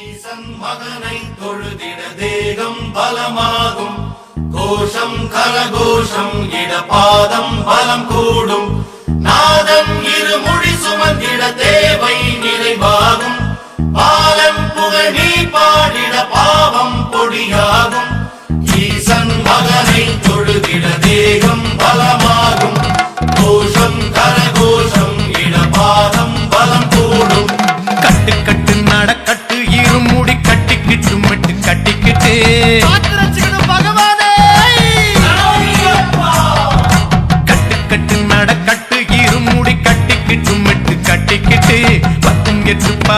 ஈசன் மகனை தொழுதிட தேகம் பலமாகும். கோஷம் கரகோஷம் இடபாதம் பலம் கூடும். நாதன் இருமொழி சுமந்திட தேவை நீ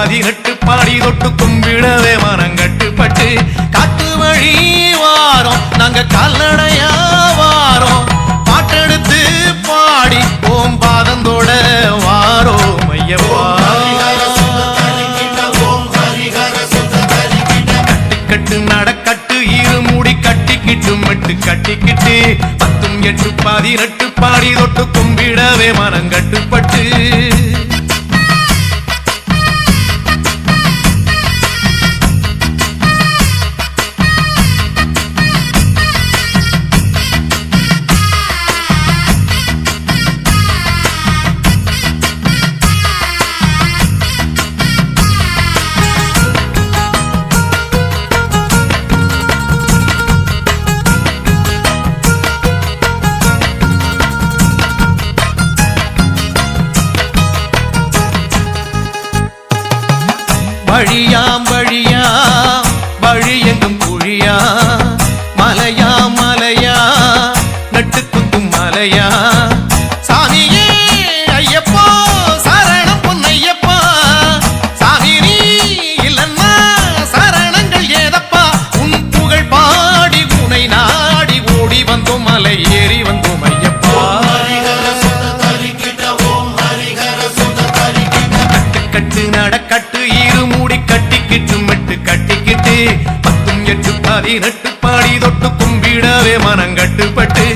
பாதி பதினெட்டு பாடி தொட்டு கும்பிடவே மனம் கட்டுப்பட்டு காட்டு வழி வாரோம். நாங்க கால்நடையா வாரோம். பாட்டெடுத்து பாடி ஓம் பாதந்தோட வாரோ ஐயப்பா. கட்டு கட்டு நடக்கட்டு இருமுடி கட்டிக்கிட்டு மட்டு கட்டிக்கிட்டு பத்தும் எட்டு பதினெட்டு பாடி தொட்டு கும்பிடவே மனம் கட்டுப்பட்டு வழியாம் வழியா வழி எங்கும் குழியா மலையா மலையா நட்டு குத்தும் மலையா சாமியே ஐயப்பா சரணம் பொன்னையப்பா சாமி நீ இல்லன்னா சரணங்கள் ஏதப்பா? உன் புகழ் பாடி உனை நாடி ஓடி வந்தோம் மலை ஏறி வந்தோம் ஐயப்பா. கட்டு ஜாதி நட்டு பாடி தொட்டு கும்பிடவே மனங்கட்டுப்பட்டு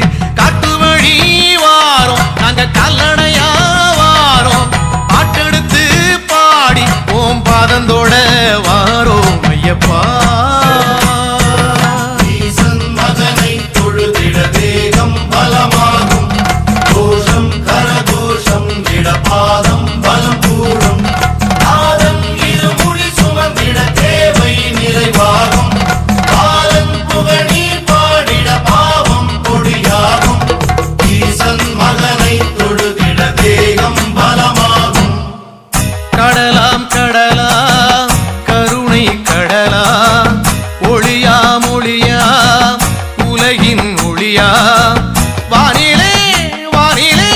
ஒளியா? வானிலே வானிலே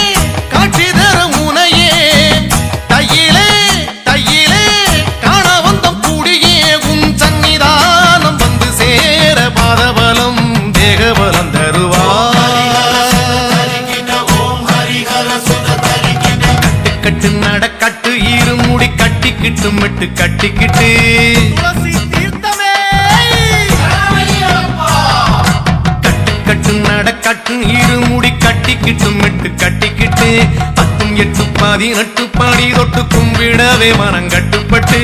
காட்சி தரும் முனையே தையிலே தையிலே காண வந்தம் கூடியே. உன் சன்னிதானம் வந்து சேர பாதபலம் தேகபலம் தருவாட்டு தரிக்கிட்ட ஓம் ஹரிஹர நடக்கட்டு இருமுடி கட்டிக்கிட்டு மெட்டு கட்டிக்கிட்டு. நடக்கட்டும். நடக்கட்டு இருமுடி கட்டிக்கிட்டும் மெட்டு கட்டிக்கிட்டு பத்தும் எட்டு பாதி நட்டு பாடி தொட்டு கும்பிடவே மனம் கட்டுப்பட்டு